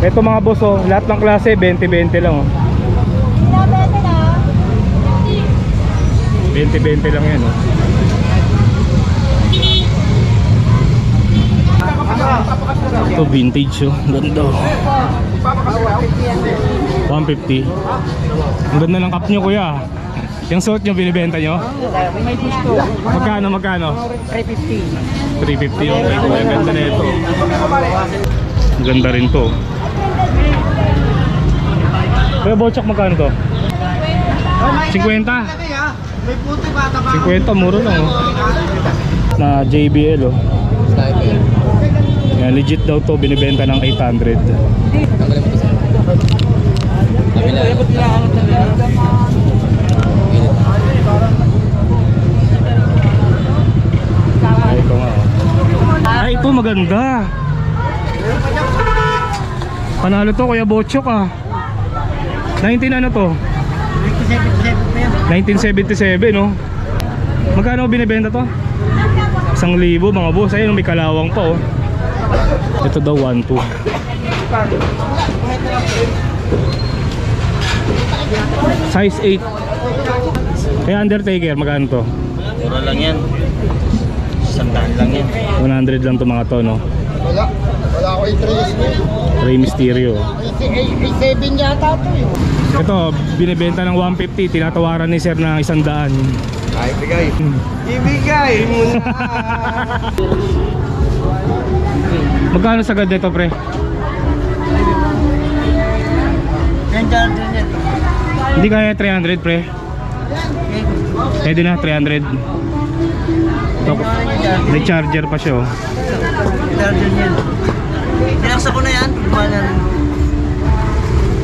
Ito mga boss oh, lahat ng klase 20-20 lang oh. 20-20 lang yan oh. Ito vintage oh, ganda oh. 150 Ang ganda ng cup nyo kuya Yung suot nyo binibenta nyo? May gusto. Magkano magkano? 350. 350 okay kuya, ganda na Ang Ganda rin to Kuya Bochok magkano to? 50? May puti bata pa. 50 muro lang oh. Na JBL oh. Yan, legit daw to binibenta ng 800. Ay, ito nga oh. Ay, ito maganda. Panalo to Kuya Bochok ah. 19 ano to? 1977 no? Magkano binibenta to? Isang libo mga boss. Ayun may kalawang pa oh. Ito daw 1 2. Size 8. Kaya Undertaker magkano to? Mura lang yan. Sandaan lang yan. 100 lang to mga to no. Wala. Wala ako i-trace mo. Rey Mysterio. I-7 yata ito eh. Ito binibenta ng 150. Tinatawaran ni sir ng 100. Ay, bigay. Ibigay mo na. Magkano sagad nito pre? Yan dyan din yan. Hindi kaya 300 pre. Pwede na 300. Ito, may charger pa siya oh. Yan din yan. Pinaksa ko na yan. Rin.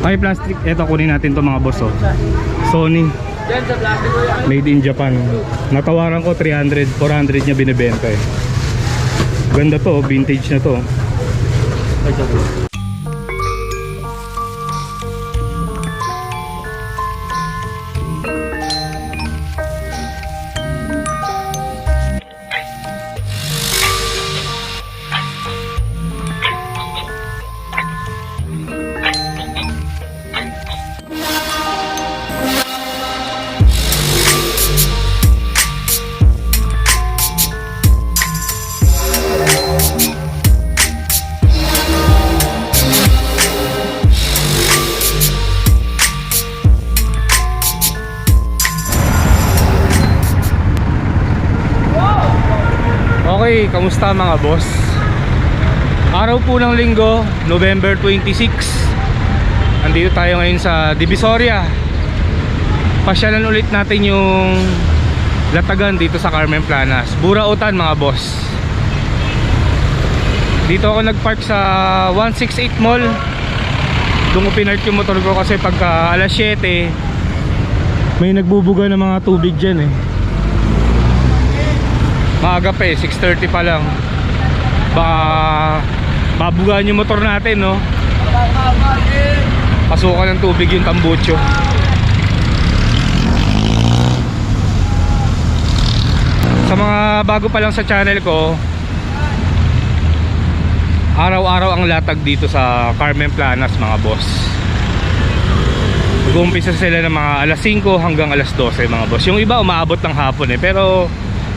Ay plastic, eto kunin natin to mga boss oh. Sony. Made in Japan. Natawaran ko 300, 400 niya binebenta eh. Ganda to, oh, vintage na to. Okay, kamusta mga boss? Araw po ng linggo, November 26 Andito tayo ngayon sa Divisoria. Pasyalan ulit natin yung latagan dito sa Carmen Planas. Burautan mga boss. Dito ako nagpark sa 168 Mall. Doon ko pinark yung motor ko kasi pagka alas 7 May nagbubuga ng mga tubig dyan eh Maaga pa eh, 6.30 pa lang. Baka Babugaan yung motor natin no? Pasukan ng tubig yung tambucho. Sa mga bago pa lang sa channel ko Araw-araw ang latag dito sa Carmen Planas mga boss. Mag-uumpisa sila ng mga alas 5 hanggang alas 12 mga boss. Yung iba umaabot ng hapon eh. Pero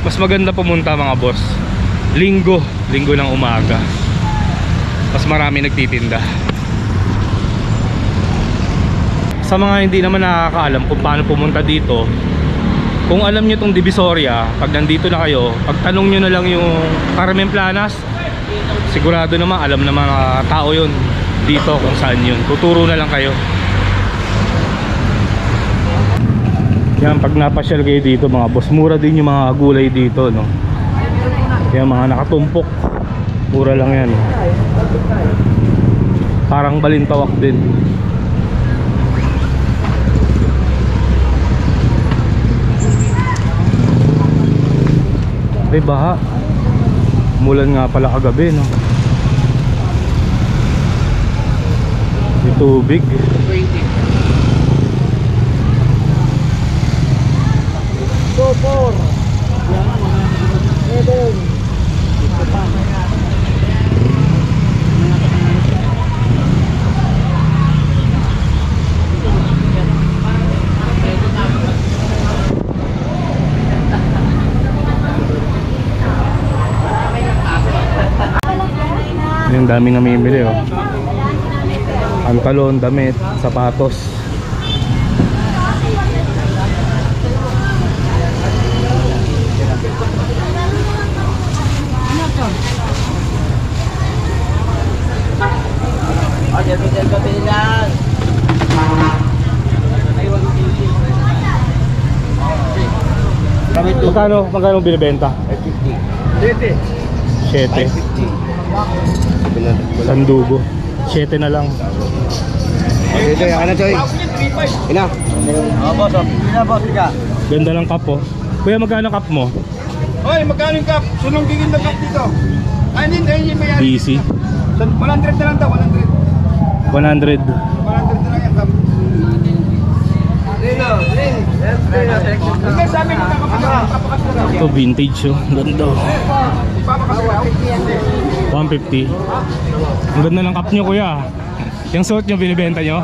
mas maganda pumunta mga boss. Linggo, linggo ng umaga. Mas marami nagtitinda. Sa mga hindi naman nakakaalam kung paano pumunta dito Kung alam nyo tong Divisoria Pag nandito na kayo Pagtanong nyo na lang yung Carmen Planas Sigurado naman alam ng mga tao yun Dito kung saan yun. Tuturo na lang kayo Yan, pag napasyal kayo dito mga boss, mura din yung mga gulay dito, no? Yan, mga nakatumpok. Mura lang yan. Parang balintawak din. Ay, baha. Mulan nga pala kagabi, no? May tubig. 20. doon. Dito pa. Ang dami namimili oh. Pantalon, damit, sapatos. Kami to. Magkano, magkano binibenta? 50. 7. 50. Sandugo. 7 na lang. Okay, Choy. Ano, Choy? Ina. Oo, boss. oh. Ina, boss. Ika. Ganda ng cup oh. Kuya, magkano cup mo? Hoy, magkano yung cup? Sunong bigin ng cup dito. Hindi, hindi, may yan. DC. 100 na lang daw, 100. 100. 100 na lang yung cup. Rino, Rino. Hindi, sabi ko nakapagpapakas ko daw. Ito vintage oh. Ganda oh. Papakas ko daw. 150. Ang ganda ng cup nyo kuya. Yung suot nyo binibenta nyo?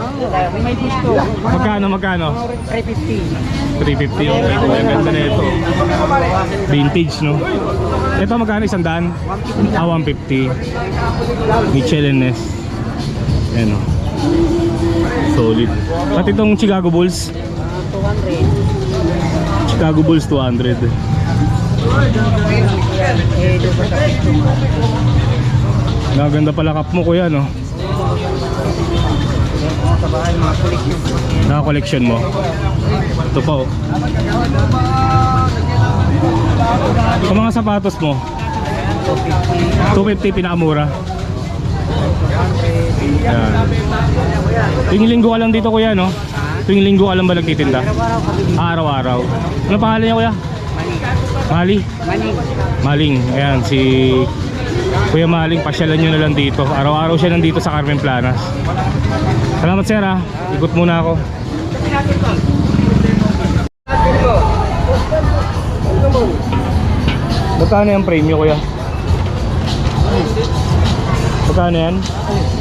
May gusto. Magkano, magkano? 350. 350 yung ito. Ang ganda na ito. Vintage no? Ito magkano isang daan? Ah, 150. Mitchell and Ness. Ayan o. Solid. At itong Chicago Bulls? 200. Chicago Bulls 200. Eh, doon pa sa Naganda pala cup mo kuya no? mga collection. Mo. Ito pa oh. Mga sapatos mo, 250 pinakamura. Yan. Tuwing linggo ka lang dito kuya no? Tuwing linggo ka lang ba nagtitinda? Araw-araw. Ano pangalan niya kuya? Mali? Maning. Maling. Ayan si Kuya Maling. Pasyalan nyo na lang dito. Araw-araw siya nandito sa Carmen Planas. Salamat sir ha. Ikot muna ako. Magkano yung nyo kuya? Magkano yan?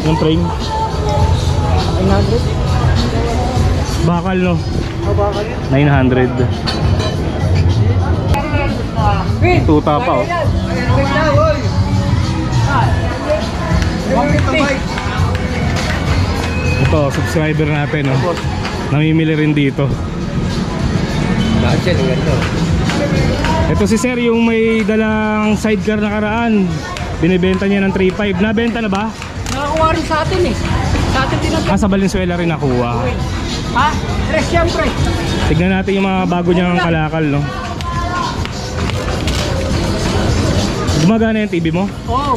Yung frame? 900. Bakal no? O bakal yun? 900. Tuta pa oh. Ito, subscriber natin oh. Namimili rin dito. Ganda. Ito si Sir yung may dalang sidecar na karaan. Binibenta niya ng 3.5. Nabenta na ba? Nakakuha rin sa atin eh. Sa atin din ang Ah, sa Valenzuela rin nakuha. Ha? Tres siyempre. Tignan natin yung mga bago niyang kalakal, no? Gumagana yung TV mo? Oo.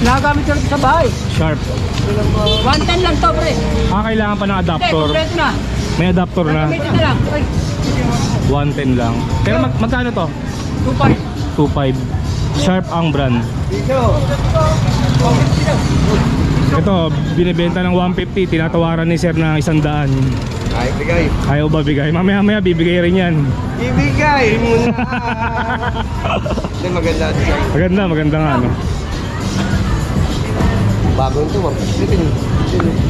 Nagamit ko rin sa bahay. Sharp. 110 lang to, pre. Ah, kailangan pa ng Hindi, adapter. kompleto na. May adapter na. Gamitin na lang. Ay, 110 lang. Pero mag magkano to? 2.5. 2.5. Sharp ang brand. Ito, binibenta ng 150. Tinatawaran ni Sir ng 100. Ay, bigay. Ayaw ba bigay? Mamaya-maya bibigay rin yan. Ibigay mo na. Hindi, maganda design. Maganda, maganda nga, no? Bago ito, ma'am.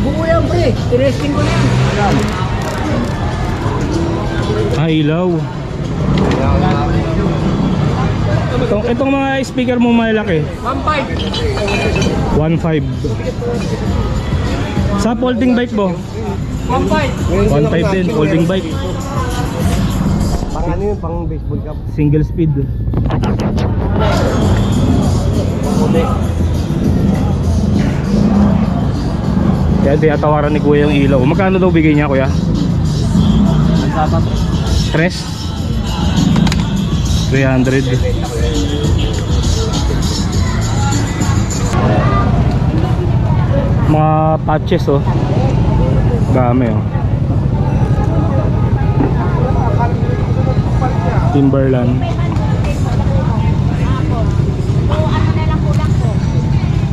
Buko yan, pre. Tinesting ko na yan. Ah, ilaw. Itong, itong mga speaker mo malaki. 1.5. 1.5. Sa folding bike mo? 1.5. 1.5 din, folding bike. Pang ano yun, pang baseball cup. Single speed. Kaya tinatawaran ni Kuya yung ilaw. Magkano daw bigay niya Kuya? Tres? 300. Mga patches oh. Dami oh. Timberland. na lang kulang ko?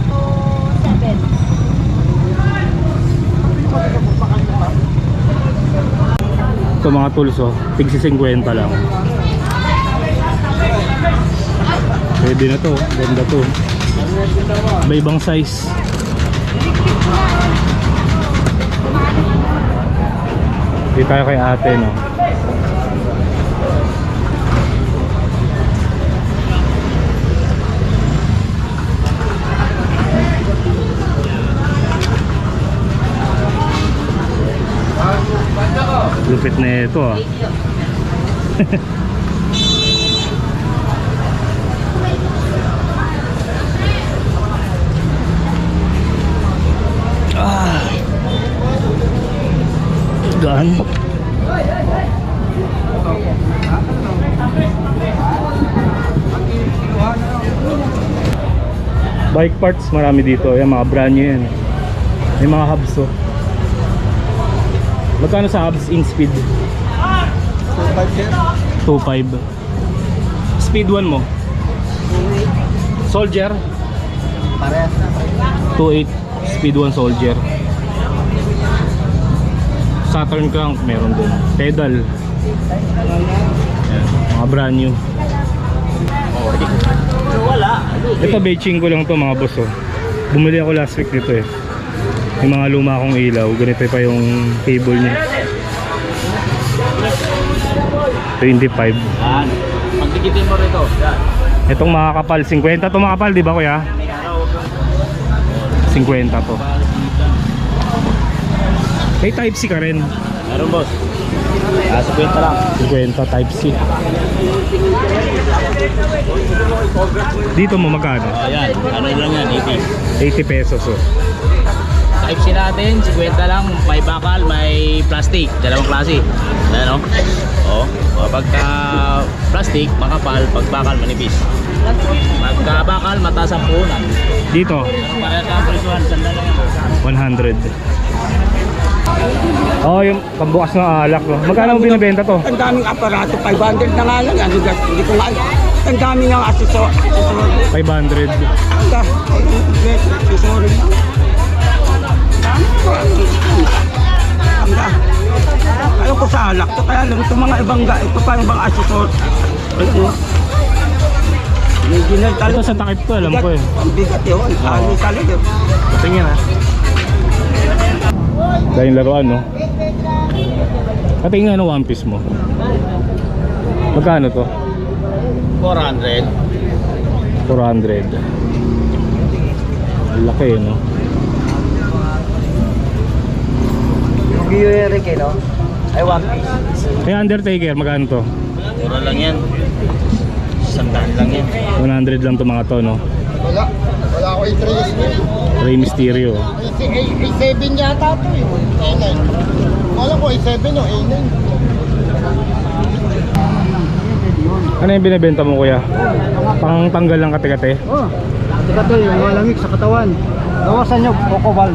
To 7. Ito mga tools oh, tigsi 50 lang. Pwede na to, ganda to. May ibang size. Hindi tayo kay ate, no? Lupit na ito, ah. Gaan. Bike parts marami dito. Ayan mga brand new yan. May mga hubs oh. Magkano sa hubs in speed? 2.5 Speed 1 mo? Soldier? Parehas na. 2.8 Speed 1 Soldier Saturn crank meron dun Pedal Ayan, mga brand new Wala. Ito beijing ko lang to mga boss oh. Bumili ako last week nito eh Yung mga luma kong ilaw Ganito pa yung cable niya 25 Yan. Pagdikitin mo rito. Yan. Itong makakapal 50 to makapal di ba kuya? 50 to May type C ka rin Meron boss. Ah, 50 lang. 50 type C Dito mo magkano? Ayan. Ano lang yan? 80. 80 pesos oh. Type C natin, 50 lang, may bakal, may plastic, dalawang klase. Ayan o. Oh. Pagka plastic, makapal, pag bakal, manipis. Pagka bakal, mataas ang puhunan. Dito Para sa presuhan, sandal lang yan. 100 Oh, yung pambukas ng alak no. Magkano mo binibenta to? Ang daming aparato, 500 na nga lang. Ano, hindi ko nga. Ang daming ang asesor. Asesor. 500 Ang da- Asesor. Ang da. Ayaw ko sa alak to. Kaya lang itong mga ibang ga, ito pa yung ibang asesor. Ano? Original Ito talaga. sa takip to alam ko eh Ang bigat yun. Ano talaga. Tingin ha Dahil laruan no Patingin nga ng one piece mo Magkano to? 400. 400 Ang Laki no Yung Gio Eric, no? Ay, one piece. Kaya Undertaker magkano to? Mura lang yan. Sandaan lang yan. 100 lang to mga to no Wala. Wala ako i-trace mo. Rey Mysterio A7 yata ito eh. A9. Alam ko A7 o A9. Ano yung binibenta mo kuya? Pang tanggal ng kate-kate? Oh, saka to yung malamig sa katawan. Gawasan nyo, kokobal.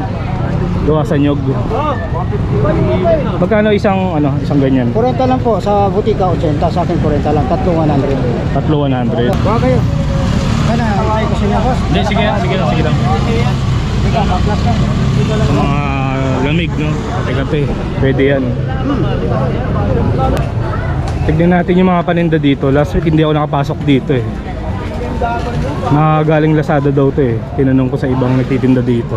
Gawa sa nyog Magkano isang ano, isang ganyan? 40 lang po, sa butika 80, sa akin 40 lang, tatlong 100. Tatlo 100 Baka kayo. Kana, ay ko sa inyo boss. Hindi, sige, sige lang, sige lang mga lamig no, kate-kate Pwede yan. Tignan natin yung mga paninda dito. Last week hindi ako nakapasok dito eh. Nakagaling Lazada daw to eh. Tinanong ko sa ibang nagtitinda dito.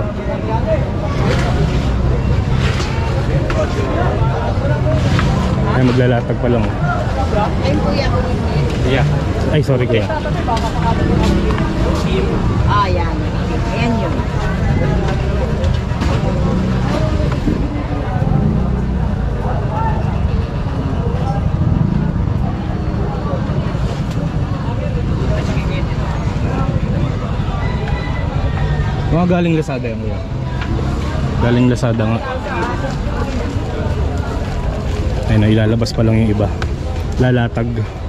Ay maglalatag pa lang oh. Yeah. Ay sorry kuya. Ah, yan. Ayan yun. Mga galing Lazada yan kuya. Galing Lazada nga. Ayun ilalabas pa lang yung iba. Lalatag.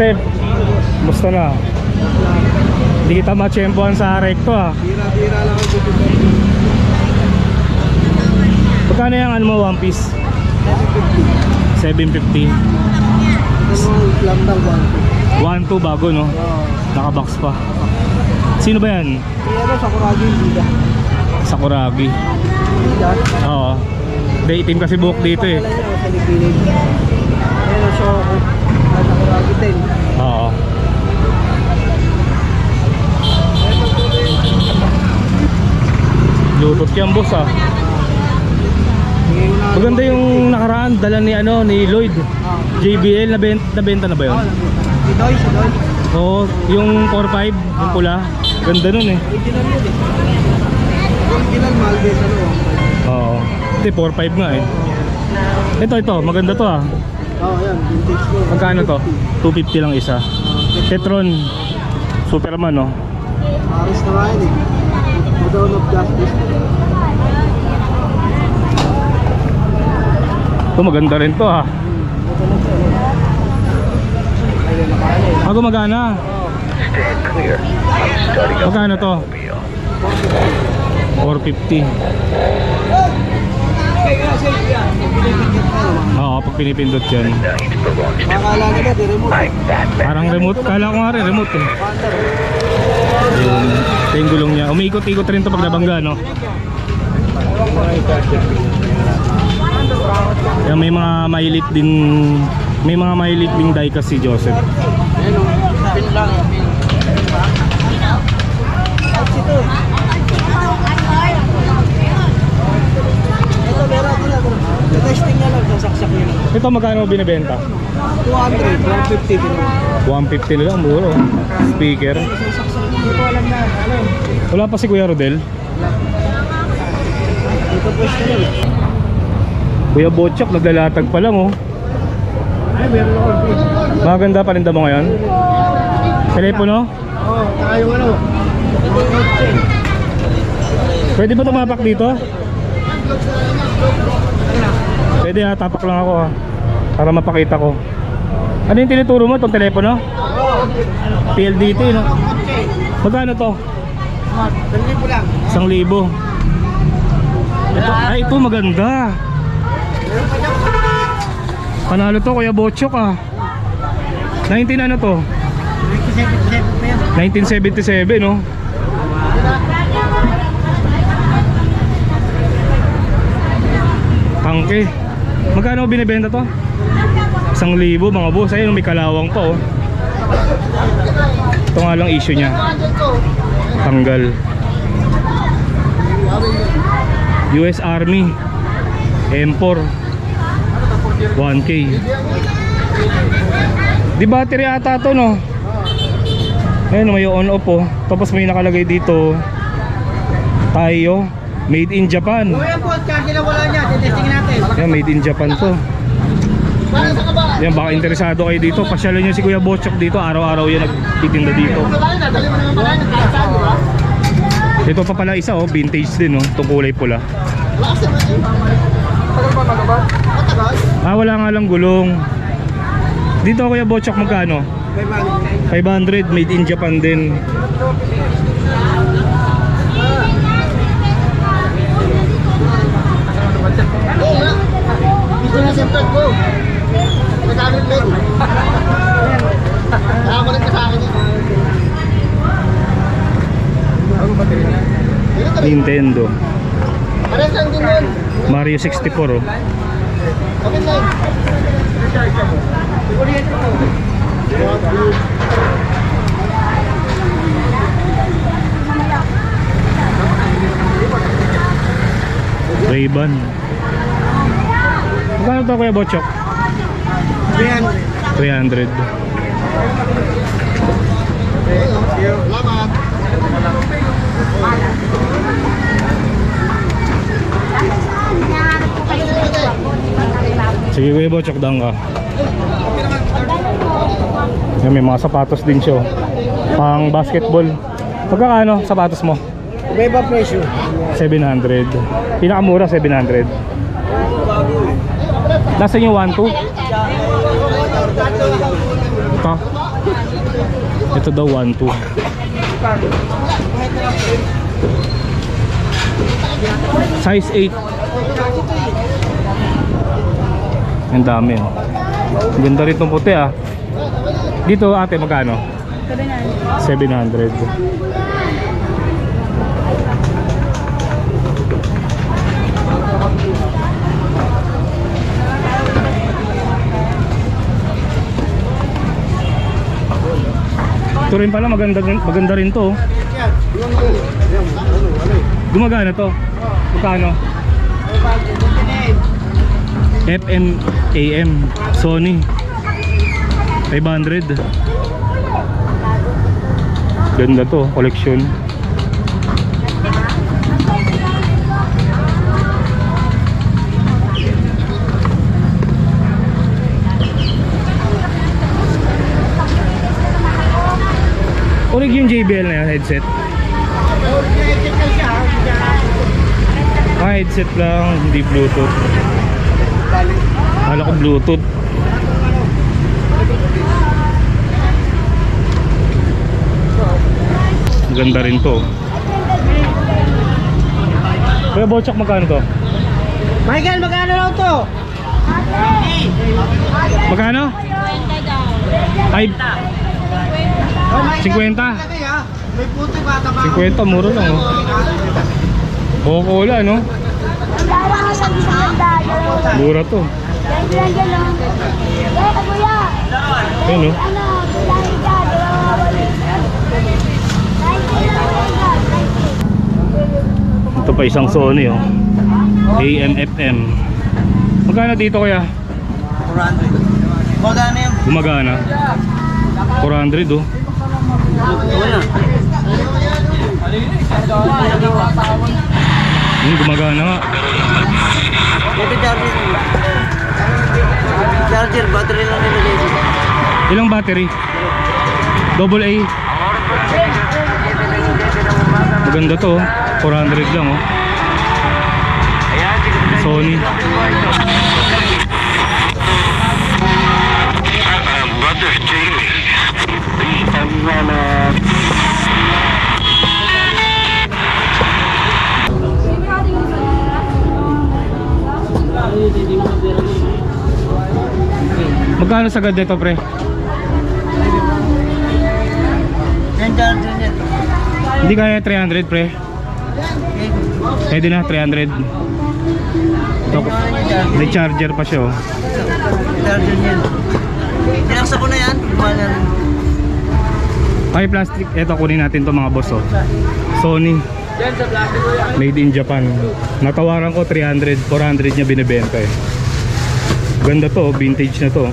Joseph, musta na? Hindi kita machempohan sa recto ah. Bira-bira lang ako dito. Magkano yung ano mo, One Piece? 750 Ano, lang daw ba? 1-2 bago no? Nakabox pa Sino ba yan? Kaya ano, sa Kuragi, bida. Sakuragi. Oo Hindi, itim kasi buhok dito eh. Ayan ang show din. Oo Lutot yan boss ah Maganda yung nakaraan, dala ni ano ni Lloyd. JBL na benta, na ba 'yon? Si Doy, si Doy. Oo, yung 45, yung pula. Ganda nun eh. Original yun eh. Original ano? Oo. Hindi, 45 nga eh. Ito, ito, maganda to ah. Oo, yan. Vintage ko. Magkano to? 250 lang isa. Petron. Superman oh. Paris na nga yun eh. Dawn of Justice. Ito maganda rin to ah. Ah, gumagana. Magkano to? 450. Oo, pag pinipindot yan. Parang remote. Kala ko nga rin, remote eh. Yung, ito yung gulong niya. Umiikot-ikot rin to pag nabangga, no? Kaya may mga mailit din may mga mailit ding diecast si Joseph. Ayun o. Pin lang. Pin. Ouch ito. Ito, meron din ako. Testing niya lang, sasaksak niya lang. Ito magkano binibenta? 200, 150 din. 150 na lang, muro. Speaker. Hindi ko alam na. Ano? Wala pa si Kuya Rodel. Dito pwesto niya. eh. Kuya Botchok, naglalatag pa lang oh. Ay, meron ako. Maganda palinda mo ngayon? Telepono? Oo, oh, yung ano. Pwede ba tumapak dito? Pwede ha, tapak lang ako ha. Para mapakita ko. Ano yung tinuturo mo? Itong telepono? PLDT no? Magkano to? Lang. Isang libo. Ito, ay ito maganda. Panalo to Kuya Botchok ah. 19 ano to? 1977 pa yan. 1977 no? Tangke. Magkano binibenta to? Isang libo mga boss. Ayun may kalawang pa oh. Ito nga lang issue niya. Tanggal. US Army M4 1K Di battery ata to no? Ayun may on off oh. Tapos may nakalagay dito Tayo Made in Japan Kuya po, charge na wala niya. Testing natin. Yan, made in Japan to. Yan, baka interesado kayo dito. Pasyalan nyo si Kuya Bochok dito. Araw-araw yan nagtitinda dito. Ito pa pala isa oh, vintage din oh Itong kulay pula. Ah, wala nga lang gulong. Dito Kuya Bochok magkano? 500 made in Japan din Dito na sentad ko. Nagkano yung leg? Ako rin ka sa akin yan. Nintendo Pares lang din nun. Mario 64 oh. Ray-Ban Magkano to Kuya Bochok? Ayan. 300 Salamat. Hinahanap ko kayo dito ako. Sige Kuya Bochok, dang ka Yan, may mga sapatos din siya oh. Pang basketball Pagkakano sapatos mo? Iba presyo. 700 Pinakamura 700 Nasaan yung 1, 2? Ito Ito daw 1, 2 Size 8 Ang dami oh. Ganda rin itong puti ah Dito ate magkano? 700 Ito rin pala maganda, maganda rin to oh. Gumagana to? Magkano? FM AM Sony. 500 Ganda to, collection. Urig yung JBL na yun, headset. Ah, headset lang, hindi Bluetooth Kala ko Bluetooth Ganda rin to Kuya Bochak, magkano to? Michael, magkano lang to? Magkano? 5 50 May puti bata ba? 50, muro lang oh Coca-Cola no? Dalawa ka sa. Mura to Yan, yan, yan, lang. Kuya. Ayun no? Bilahin ka. Dalawa ka ulit. Ito pa isang Sony oh AM FM Magkano dito kuya? 400. Magkano yung Gumagana 400 oh Wala. Yung gumagana nga Ito charger. Charger, battery lang nilagay dito. Ilang battery? Double A Maganda to oh 400 lang oh Sony Magkano sagad dito pre? Hindi kaya 300 pre Pwede na 300 Ito, May charger pa siya oh Charger niya. Tinaksa ko na yan. Wala rin. Plastic, eto kunin natin to mga boss oh. Sony. Made in Japan. Natawaran ko 300, 400 niya binebenta eh. Ganda to, vintage na to.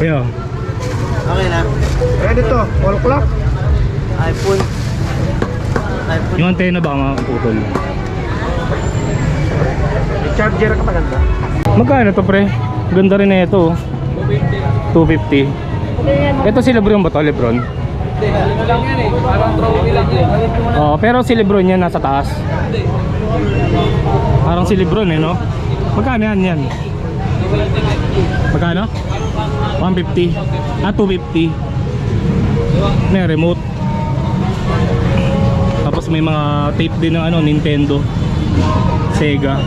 Kaya, Okay na. Ready to, all clock. iPhone. iPhone. yung antena baka makaputol. Charger ka maganda. Magkano to pre? Ganda rin na ito. 250. Ito si Lebron ba to, Lebron? Oo, pero si Lebron yan nasa taas. Parang si Lebron eh, no? Magkano yan yan? Magkano? 150. Ah, 250. May remote. Tapos may mga tape din ng ano, Nintendo. Sega.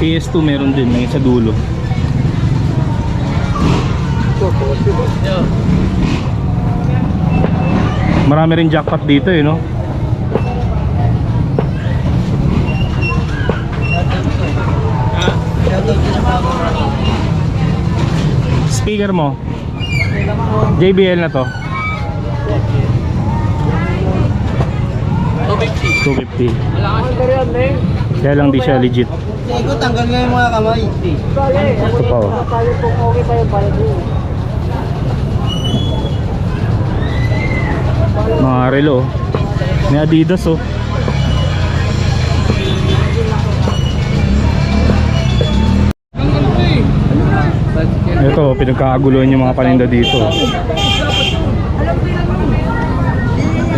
PS2 meron din, may sa dulo. Marami rin jackpot dito eh, no? Speaker mo. JBL na to. 250. 250. Kaya lang di siya legit. Iko, tanggal nga yung mga kamay. Ito pa oh. Mga relo. oh. May Adidas oh. Ito, pinagkakaguluhan yung mga paninda dito.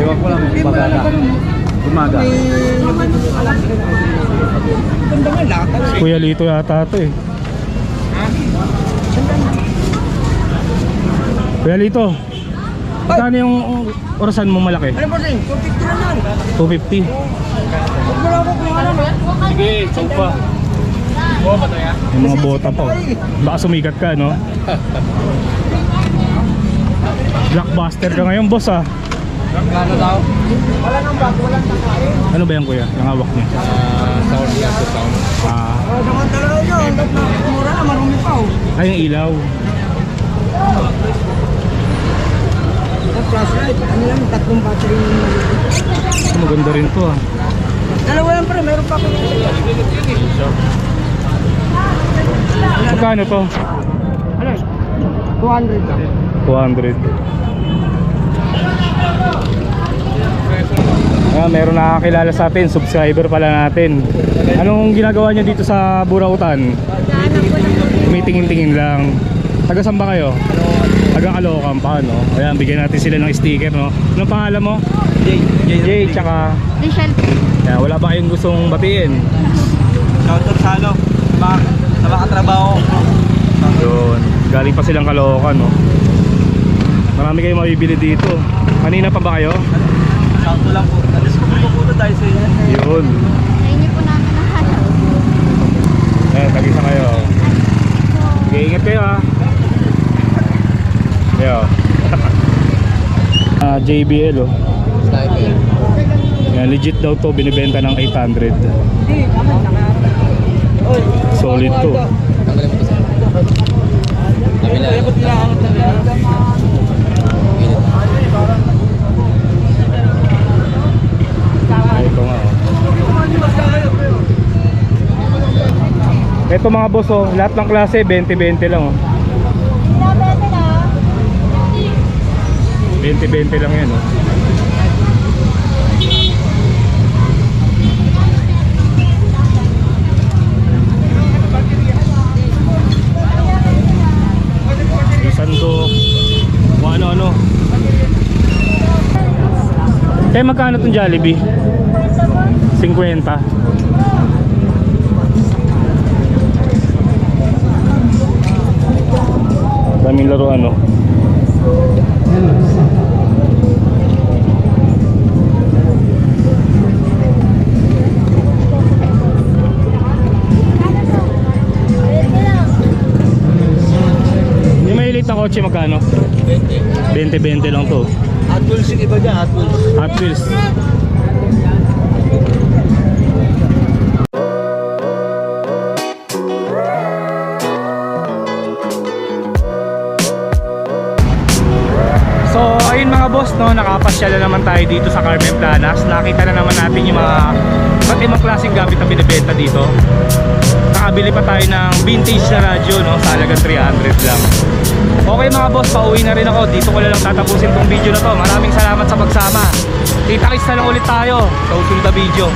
Ewan ko lang, bagada. Umaga. Kuya Lito yata ito eh. Kuya Lito, magkano yung orasan mo malaki? Ano po sing? 250 na lang. 250. Huwag mo lang ako kung ano. Sige, sopa. Yung mga bota pa. oh. Baka sumikat ka, no? Blockbuster ka ngayon, boss ah. Kano daw? Ano ba yan, kuya? Yung hawak niya? sound yan sa sound. Ah, Oh, daman talaga yun. Hanggat na mura na, marumi pa oh. ay, yung ilaw. Ang flashlight, ano lang, tatlong battery. Maganda rin to ah. Dalawa lang pre, meron pa ako. Magkano to? Ano? 200 lang. 200. Ah, meron nakakilala sa atin, subscriber pala natin. Anong ginagawa niya dito sa Burautan? Tumitingin-tingin lang. Taga saan ba kayo? Taga Caloocan pa, no? Ayan, bigyan natin sila ng sticker, no? Anong pangalan mo? Jay, Jay. Jay, tsaka... Michelle. Ayan, wala ba kayong gustong batiin? Shoutout sa ano, sa mga trabaho ko. Yun. Galing pa silang Caloocan, no? Marami kayong mabibili dito. Kanina pa ba kayo? Sakto lang po. Na-discover ko po ito dahil sa inyo. Yun. Sa inyo po namin nahanap. Eh, tagisa kayo. Okay, ingat kayo ha. Yo. Ah, JBL oh. Yan, legit daw to, binibenta ng 800. Solid to. Ay, ito nga oh. Ito mga boss oh, lahat ng klase 20-20 lang oh. Pinabete na. 20-20 lang yan oh. Sandok. Kung ano-ano. Eh, magkano itong Jollibee? 50. Daming laro ano. Kotse magkano? 20-20 lang to. Hot Wheels yung iba dyan, Hot Wheels. Hot Wheels. So ayun mga boss no, nakapasyal na naman tayo dito sa Carmen Planas. Nakita na naman natin yung mga iba't ibang klaseng gamit na binibenta dito. Nakabili pa tayo ng vintage na radyo no, sa halagang 300 lang. Okay mga boss, pauwi na rin ako. Dito ko lang tatapusin tong video na to. Maraming salamat sa pagsama. Kita-kits na lang ulit tayo sa usunod na video.